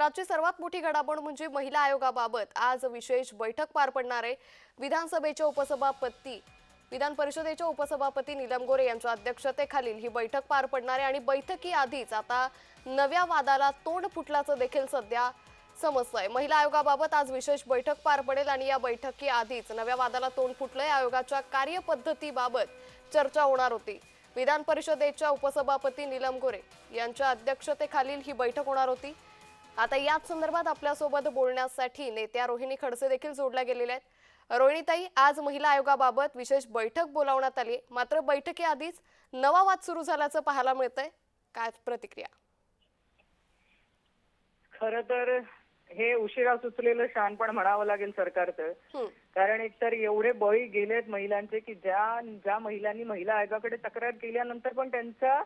तर सर्वात मोठी घडामोड म्हणजे महिला आयोगाबाबत. आज विशेष बैठक पार पडणार आहे. विधानसभेच्या उपसभापती विधान परिषदेच्या उपसभापती नीलम गोरे यांच्या अध्यक्षतेखालील ही बैठक पार पडणार आहे आणि बैठकीआधीच आता नव्या वादाला तोंड फुटल्याचं देखील सध्या समजतंय. महिला आयोगाबाबत आज विशेष बैठक पार पडेल आणि या बैठकीआधीच नव्या वादाला तोंड फुटलंय. आयोगाच्या कार्यपद्धतीबाबत चर्चा होणार होती. विधान परिषदेच्या उपसभापती नीलम गोरे यांच्या अध्यक्षतेखालील ही बैठक होणार होती. आता याच संदर्भात आपल्यासोबत बोलण्यासाठी नेत्या रोहिणी खडसे देखील जोडल्या गेलेल्या आहेत. रोहिणीताई आज महिला आयोगाबाबत विशेष बैठक बोलावण्यात आली. मात्र बैठकीआधीच नवा वाद सुरू झाल्याचं पाहायला मिळतंय. काय प्रतिक्रिया? खर तर हे उशिरा सुचलेलं शहाणपण म्हणावं लागेल सरकारचं. कारण एकतर एवढे बळी गेलेत महिलांचे की ज्या ज्या महिलांनी महिला आयोगाकडे तक्रार केल्यानंतर पण त्यांचा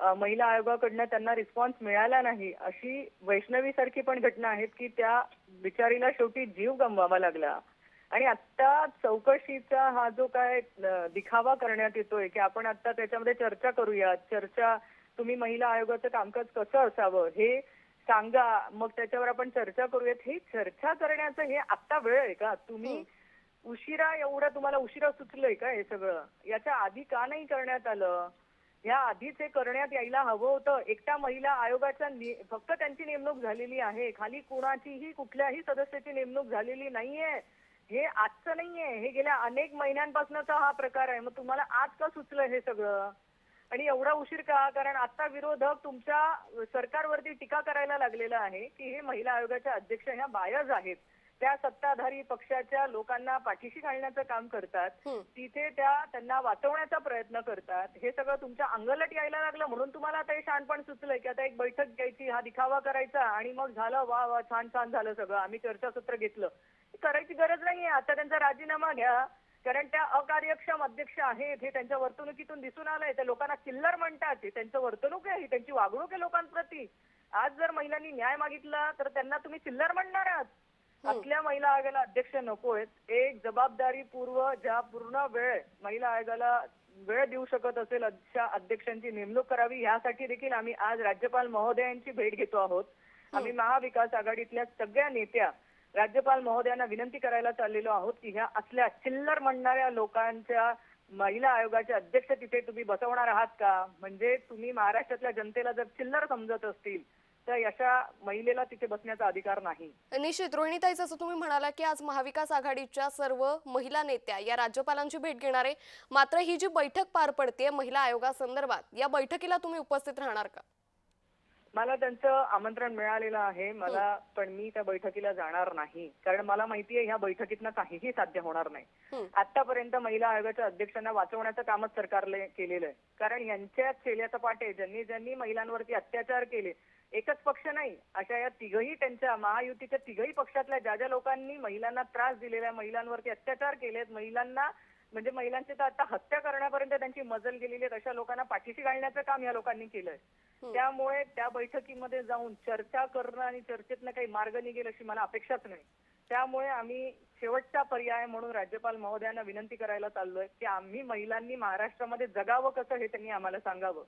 महिला आयोगाकडनं त्यांना रिस्पॉन्स मिळाला नाही अशी वैष्णवी सारखी पण घटना आहेत की त्या बिचारीला शेवटी जीव गमवावा लागला. आणि आता चौकशीचा हा जो काय दिखावा करण्यात येतोय की आपण आता त्याच्यामध्ये चर्चा करूया चर्चा तुम्ही महिला आयोगाचं कामकाज कसं असावं हे सांगा मग त्याच्यावर आपण चर्चा करूयात. हे चर्चा करण्याचं हे आत्ता वेळ आहे का? तुम्ही उशिरा एवढं तुम्हाला उशिरा सुचलंय का हे सगळं? याच्या आधी का नाही करण्यात आलं? या आधीच हे करण्यात यायला हवं होतं. एकटा महिला आयोगाच्या फक्त त्यांची नेमणूक झालेली आहे. खाली कुणाचीही कुठल्याही सदस्याची नेमणूक झालेली नाहीये. हे आजचं नाहीये. हे गेल्या अनेक महिन्यांपासूनचा हा प्रकार आहे. मग तुम्हाला आज का सुचलं हे सगळं? आणि एवढा उशीर का? कारण आता विरोधक तुमच्या सरकारवरती टीका करायला लागलेला आहे की हे महिला आयोगाच्या अध्यक्ष ह्या बायज आहेत. त्या सत्ताधारी पक्षाच्या लोकांना पाठीशी घालण्याचं काम करतात. तिथे त्या त्यांना वाचवण्याचा प्रयत्न करतात. हे सगळं तुमच्या अंगलट यायला लागलं म्हणून तुम्हाला आता हे शहाणपण सुचलंय की आता एक बैठक घ्यायची हा दिखावा करायचा आणि मग झालं वा वा छान छान झालं सगळं. आम्ही चर्चासत्र घेतलं. करायची गरज नाहीये. आता त्यांचा राजीनामा घ्या. कारण त्या अकार्यक्षम अध्यक्ष आहेत हे त्यांच्या वर्तणुकीतून दिसून आलंय. त्या लोकांना चिल्लर म्हणतात. हे त्यांचं वर्तणूक आहे त्यांची वागणूक आहे लोकांप्रती. आज जर महिलांनी न्याय मागितला तर त्यांना तुम्ही चिल्लर म्हणणार आहात. असल्या महिला आयोगाला अध्यक्ष नकोयत. एक जबाबदारी पूर्व ज्या पूर्ण वेळ महिला आयोगाला वेळ देऊ शकत असेल अशा अध्यक्षांची नेमणूक करावी यासाठी देखील आम्ही आज राज्यपाल महोदयांची भेट घेतो आहोत. आम्ही महाविकास आघाडीतल्या सगळ्या नेत्या राज्यपाल महोदयांना विनंती करायला चाललेलो आहोत की ह्या असल्या चिल्लर म्हणणाऱ्या लोकांच्या महिला आयोगाचे अध्यक्ष तिथे तुम्ही बसवणार आहात का? म्हणजे तुम्ही महाराष्ट्रातल्या जनतेला जर चिल्लर समजत असतील तर अशा महिलेला तिथे बसण्याचा अधिकार नाही. निश्चित. रोहिणीताई जसं तुम्ही म्हणाला की आज महाविकास आघाडीच्या सर्व महिला नेत्या या राज्यपालांची भेट घेणार आहे. मात्र ही जी बैठक पार पडते महिला आयोगासंदर्भात या बैठकीला तुम्ही उपस्थित राहणार का? मला त्यांचं आमंत्रण मिळालेलं आहे. मला पण मी त्या बैठकीला जाणार नाही. कारण मला माहितीये ह्या बैठकीतनं काहीही साध्य होणार नाही. आतापर्यंत महिला आयोगाच्या अध्यक्षांना वाचवण्याचं कामच सरकारने केलेलं आहे. कारण यांच्या चेल्याचा पाटे ज्यांनी ज्यांनी महिलांवरती अत्याचार केले एकच पक्ष नाही अशा या तिघही त्यांच्या महायुतीच्या तिघही पक्षातल्या ज्या ज्या लोकांनी महिलांना त्रास दिलेल्या महिलांवरती अत्याचार केलेत महिलांना म्हणजे महिलांची तर आता हत्या करण्यापर्यंत त्यांची मजल गेलेली आहे अशा लोकांना पाठीशी घालण्याचं काम या लोकांनी केलंय. त्यामुळे त्या बैठकीमध्ये जाऊन चर्चा करणं आणि चर्चेतनं काही मार्ग निघेल अशी मला अपेक्षाच नाही. त्यामुळे आम्ही शेवटचा पर्याय म्हणून राज्यपाल महोदयांना विनंती करायला चाललोय की आम्ही महिलांनी महाराष्ट्रामध्ये जगावं कसं हे त्यांनी आम्हाला सांगावं.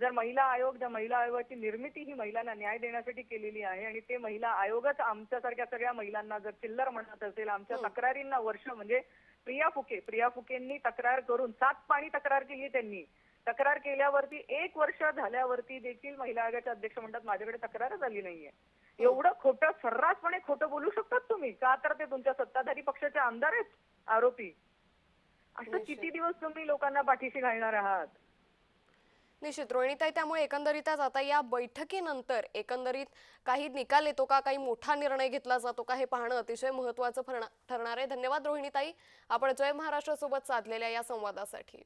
जर महिला आयोग ज्या महिला आयोगाची निर्मिती ही महिलांना न्याय देण्यासाठी केलेली आहे आणि ते महिला आयोगच आमच्यासारख्या सगळ्या महिलांना जर चिल्लर म्हणत असेल आमच्या तक्रारींना वर्ष म्हणजे प्रिया फुके प्रिया फुकेंनी तक्रार करून सात पाणी तक्रार केली त्यांनी. तक्रार केल्यावरती एक वर्ष झाल्यावरती देखील महिला आयोगाचे अध्यक्ष म्हणतात माझ्याकडे तक्रारच आली नाहीये. एवढं खोटं सर्रासपणे खोटं बोलू शकतात तुम्ही. का तर ते तुमच्या सत्ताधारी पक्षाचे आमदार आहेत आरोपी. असं किती दिवस तुम्ही लोकांना पाठीशी घालणार आहात? निश्चित रोहिणीताई त्यामुळे एकंदरीतच आता या बैठकीनंतर एकंदरीत काही निकाल येतो का? काही मोठा निर्णय घेतला जातो का? हे पाहणं अतिशय महत्वाचं ठरणार आहे. धन्यवाद रोहिणीताई. आपण जय महाराष्ट्रासोबत साधलेल्या या संवादासाठी.